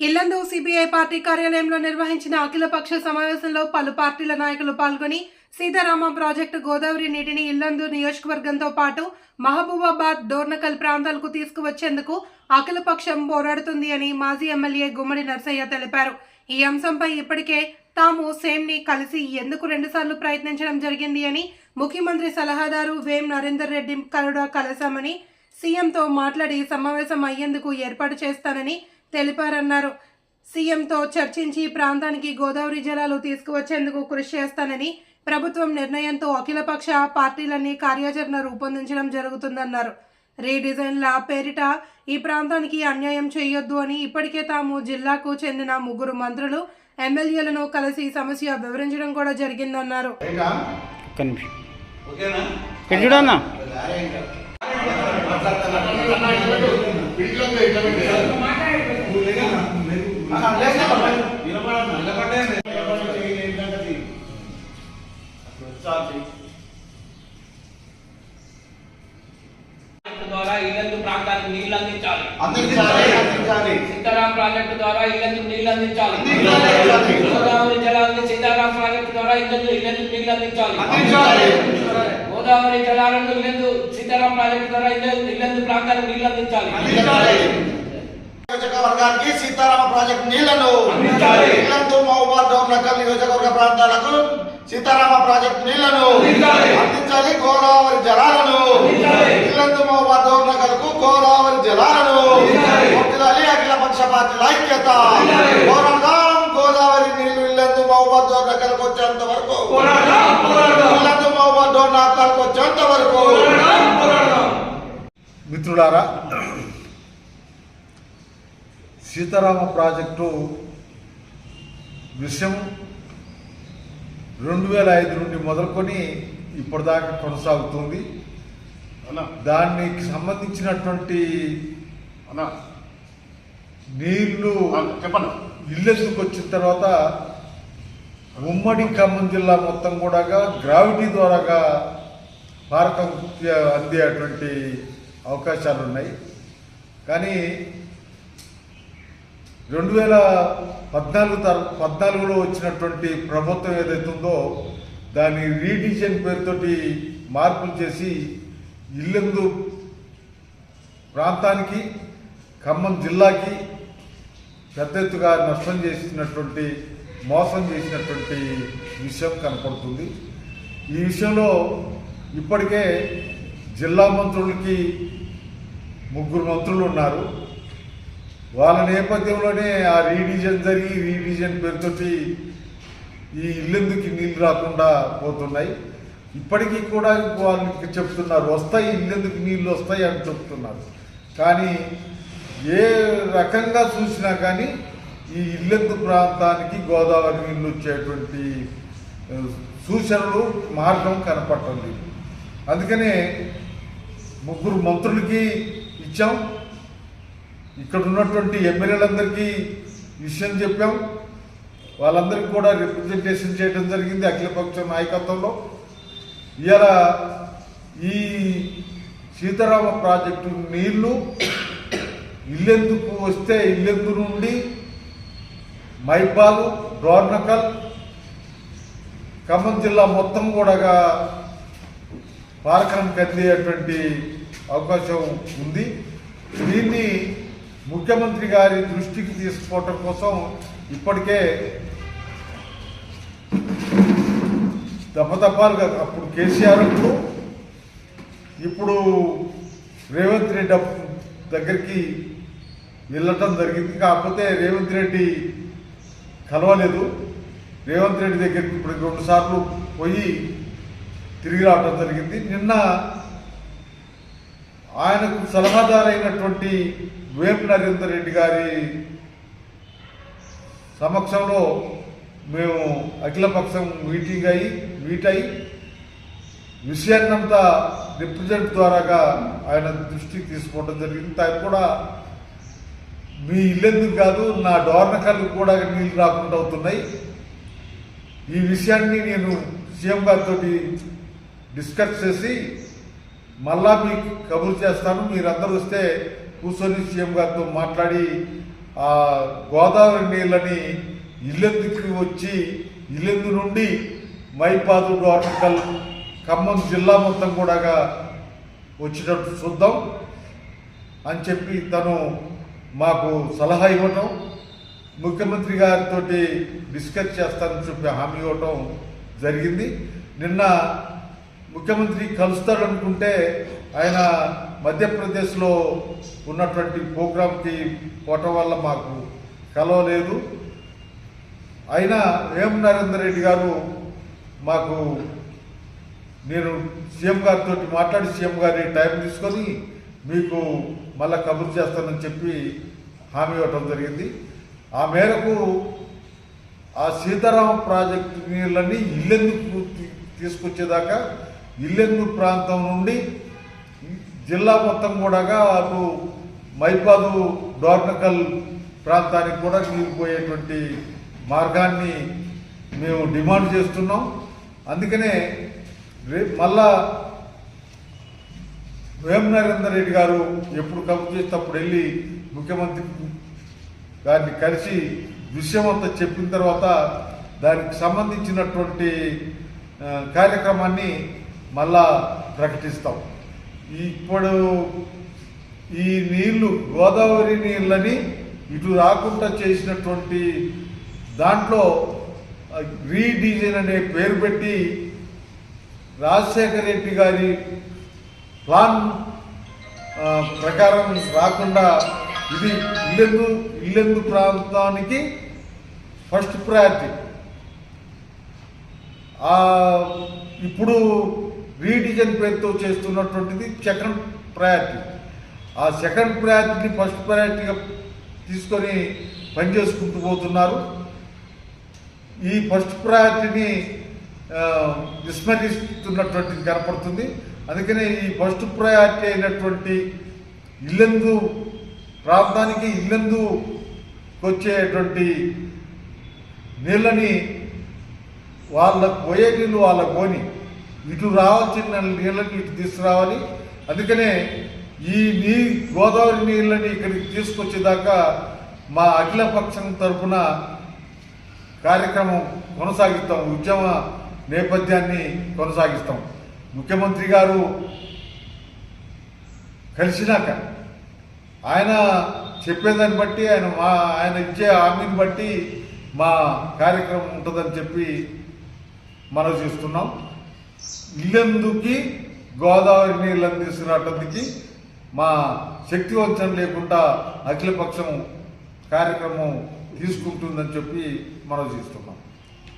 Yellandu CBI party కార్యాలయంలో నిర్వహించిన అఖిలపక్ష సమావేశంలో పలు పార్టీల నాయకులు పాల్గొని సీతారామ ప్రాజెక్టు గోదావరి నీటిని ఇల్లందు నియోజకవర్గంతో పాటు మహబూబాబాద్ డోర్నకల్ ప్రాంతాలకు తీసుకువచ్చేందుకు అఖిలపక్షం పోరాడుతుంది అని మాజీ ఎమ్మెల్యే గుమ్మడి నర్సయ్య తెలిపారు. ఈ అంశంపై ఇప్పటికే తాము సేమ్ని కలిసి ఎందుకు రెండుసార్లు ప్రయత్నించడం జరిగింది అని ముఖ్యమంత్రి సలహాదారు వేం నరేందర్ రెడ్డి కరుడ కలిశామని సీఎంతో మాట్లాడి సమావేశం అయ్యేందుకు ఏర్పాటు చేస్తానని తెలిపారన్నారు. సీఎంతో చర్చించి ప్రాంతానికి గోదావరి జలాలు తీసుకువచ్చేందుకు కృషి చేస్తానని ప్రభుత్వం నిర్ణయంతో అఖిలపక్ష పార్టీలన్నీ కార్యాచరణ రూపొందించడం జరుగుతుందన్నారు. రీడిజైన్ల పేరిట ఈ ప్రాంతానికి అన్యాయం చేయొద్దు అని ఇప్పటికే తాము జిల్లాకు చెందిన ముగ్గురు మంత్రులు ఎమ్మెల్యేలను కలిసి సమస్య వివరించడం కూడా జరిగిందన్నారు. ఓకేనా? ద్వారా ఇల్లందు ప్రాంతానికి నీళ్ళు అందించాలి. సీతారాం ప్రాజెక్టు ద్వారా ఇల్లందు నీళ్ళు అందించాలి. గోదావరి జలాన్ని సీతారాం ప్రాజెక్టు ద్వారా ఇల్లందు ఇల్లందు నీళ్ళు అందించాలి. గోదావరి జలాలను ఇల్లందు సీతారాం ప్రాజెక్టు ద్వారా ఇల్లందు ఇల్లందు ప్రాంతానికి నీళ్ళు అందించాలి. అందించాలి. నియోజకవర్గానికి సీతారామ ప్రాజెక్ట్ నీళ్ళను అందించాలి. ఇల్లందు మహబూబాద్ డోర్నకల్ నియోజకవర్గ ప్రాంతాలకు సీతారామ ప్రాజెక్ట్ నీళ్ళను అందించాలి. గోదావరి జలాలను. ఇల్లందు మహబూబాద్ డోర్నకల్కు గోదావరి జలాలను. కొట్టిదాలి అఖిల పక్ష పార్టీల ఐక్యత. పోరాడదాం గోదావరి నీళ్ళు ఇల్లందు మహబూబాద్ డోర్నకల్కు వచ్చేంత వరకు. ఇల్లందు మహబూబాద్ డోర్నకల్కు వచ్చేంత వరకు. మిత్రులారా సీతారామ ప్రాజెక్టు విషయం రెండు వేల ఐదు నుండి మొదలుకొని ఇప్పటిదాకా కొనసాగుతుంది. దానికి సంబంధించినటువంటి నీళ్ళు చెప్పండి. ఇల్లెందుకు వచ్చిన తర్వాత ఉమ్మడి ఖమ్మం జిల్లా మొత్తం కూడా గ్రావిటీ ద్వారాగా పారకం అందేటువంటి అవకాశాలు ఉన్నాయి కానీ రెండు వేల పద్నాలుగు తర పద్నాలుగులో వచ్చినటువంటి ప్రభుత్వం ఏదైతే ఉందో దాని రీడిజైన్ పేరుతోటి మార్పులు చేసి ఇల్లెందు ప్రాంతానికి ఖమ్మం జిల్లాకి పెద్ద ఎత్తుగా నష్టం చేసినటువంటి మోసం చేసినటువంటి విషయం కనపడుతుంది. ఈ విషయంలో ఇప్పటికే జిల్లా మంత్రులకి ముగ్గురు మంత్రులు ఉన్నారు. వాళ్ళ నేపథ్యంలోనే ఆ రీడిజన్ జరిగి రీడిజన్ పేరుతోటి ఈ ఇల్లెందుకు నీళ్ళు రాకుండా పోతున్నాయి. ఇప్పటికీ కూడా వాళ్ళకి చెప్తున్నారు వస్తాయి ఇల్లెందుకు నీళ్ళు వస్తాయి అని చెప్తున్నారు. కానీ ఏ రకంగా చూసినా కానీ ఈ ఇల్లెందు ప్రాంతానికి గోదావరి నీళ్ళు వచ్చేటువంటి సూచనలు మార్గం కనపడుతుంది అందుకనే ముగ్గురు మంత్రులకి ఇచ్చాం. ఇక్కడ ఉన్నటువంటి ఎమ్మెల్యేలందరికీ విషయం చెప్పాం. వాళ్ళందరికీ కూడా రిప్రజెంటేషన్ చేయడం జరిగింది అఖిలపక్ష నాయకత్వంలో. ఇవాళ ఈ సీతారామ ప్రాజెక్టు నీళ్ళు ఇల్లెందుకు వస్తే ఇల్లెందు నుండి మైపాలు డోర్నకల్ ఖమ్మం జిల్లా మొత్తం కూడా పారకానికి కదిలేటువంటి అవకాశం ఉంది. దీన్ని ముఖ్యమంత్రి గారి దృష్టికి తీసుకోవటం కోసం ఇప్పటికే దప్పదప్పాలుగా అప్పుడు కేసీఆర్ అప్పుడు ఇప్పుడు రేవంత్ రెడ్డి దగ్గరికి వెళ్ళటం జరిగింది. కాకపోతే రేవంత్ రెడ్డి కలవలేదు. రేవంత్ రెడ్డి దగ్గరికి ఇప్పుడు రెండు సార్లు పోయి తిరిగి రావడం జరిగింది. నిన్న ఆయనకు సలహాదారైనటువంటి వేపు నరేందర్ రెడ్డి గారి సమక్షంలో మేము అఖిలపక్షం మీటింగ్ అయ్యి మీట్ అయ్యి విషయాన్నంతా రిప్రజెంట్ ద్వారాగా ఆయన దృష్టికి తీసుకోవడం జరిగింది. ఆయన కూడా మీ ఇల్లెందుకు కాదు నా డోర్నకల్లు కూడా నీళ్ళు రాకుండా అవుతున్నాయి. ఈ విషయాన్ని నేను సీఎం గారితో డిస్కస్ చేసి మళ్ళా మీకు కబురు చేస్తాను. మీరందరూ వస్తే కూర్చొని సీఎం గారితో మాట్లాడి ఆ గోదావరి నీళ్ళని ఇల్లెందుకు వచ్చి ఇల్లెందు నుండి మైపాదు డోర్నకల్ ఖమ్మం జిల్లా మొత్తం కూడా వచ్చినట్టు చూద్దాం అని చెప్పి తను మాకు సలహా ఇవ్వటం ముఖ్యమంత్రి గారితో డిస్కస్ చేస్తానని చెప్పి హామీ ఇవ్వటం జరిగింది. నిన్న ముఖ్యమంత్రి కలుస్తాడనుకుంటే ఆయన మధ్యప్రదేశ్లో ఉన్నటువంటి ప్రోగ్రాంకి పోవటం వల్ల మాకు కలవలేదు అయినా వేం నరేందర్ రెడ్డి గారు మాకు నేను సీఎం గారితో మాట్లాడి సీఎం గారి టైం తీసుకొని మీకు మళ్ళా కబురు చేస్తానని చెప్పి హామీ ఇవ్వటం జరిగింది. ఆ మేరకు ఆ సీతారామ ప్రాజెక్టు నీళ్ళని ఇల్లెందుకు తీసుకొచ్చేదాకా? ఇల్లెందు ప్రాంతం నుండి జిల్లా మొత్తం కూడా అటు మైపాదు డోర్నకల్ ప్రాంతానికి కూడా నీరు పోయేటువంటి మార్గాన్ని మేము డిమాండ్ చేస్తున్నాం. అందుకనే రేపు మళ్ళా వేం నరేందర్ రెడ్డి గారు ఎప్పుడు కబుర్ చేస్తే అప్పుడు వెళ్ళి ముఖ్యమంత్రి గారిని కలిసి విషయం అంతా చెప్పిన తర్వాత దానికి సంబంధించినటువంటి కార్యక్రమాన్ని మళ్ళా ప్రకటిస్తాం. ఇప్పుడు ఈ నీళ్ళు గోదావరి నీళ్ళని ఇటు రాకుండా చేసినటువంటి దాంట్లో రీడిజైన్ అనే పేరు పెట్టి రాజశేఖర రెడ్డి గారి ప్లాన్ ప్రకారం రాకుండా ఇది ఇల్లెందు ఇల్లెందు ప్రాంతానికి ఫస్ట్ ప్రయారిటీ. ఇప్పుడు రీడిజన్ పేరుతో చేస్తున్నటువంటిది సెకండ్ ప్రయారిటీ. ఆ సెకండ్ ప్రయారిటీని ఫస్ట్ ప్రయారిటీగా తీసుకొని పనిచేసుకుంటూ పోతున్నారు. ఈ ఫస్ట్ ప్రయారిటీని విస్మరిస్తున్నటువంటిది కనపడుతుంది. అందుకనే ఈ ఫస్ట్ ప్రయారిటీ అయినటువంటి ఇల్లందు ప్రాంతానికి ఇల్లందు వచ్చేటువంటి నీళ్ళని వాళ్ళకు పోయే నీళ్ళు వాళ్ళకు పోని ఇటు రావాల్సిన నీళ్ళని ఇటు తీసుకురావాలి. అందుకనే ఈ నీ గోదావరి నీళ్ళని ఇక్కడికి తీసుకొచ్చేదాకా మా అఖిల పక్షం తరఫున కార్యక్రమం కొనసాగిస్తాం. ఉద్యమ నేపథ్యాన్ని కొనసాగిస్తాం. ముఖ్యమంత్రి గారు కలిసినాక ఆయన చెప్పేదాన్ని బట్టి ఆయన మా ఆయన ఇచ్చే హామీని బట్టి మా కార్యక్రమం ఉంటుందని చెప్పి మనం చేస్తున్నాం. ఇల్లందుకి గోదావరి నీళ్ళు తీసుకురావటానికి మా శక్తి వంచన లేకుండా అఖిలపక్షం కార్యక్రమం తీసుకుంటుందని చెప్పి మనం చేస్తున్నాం.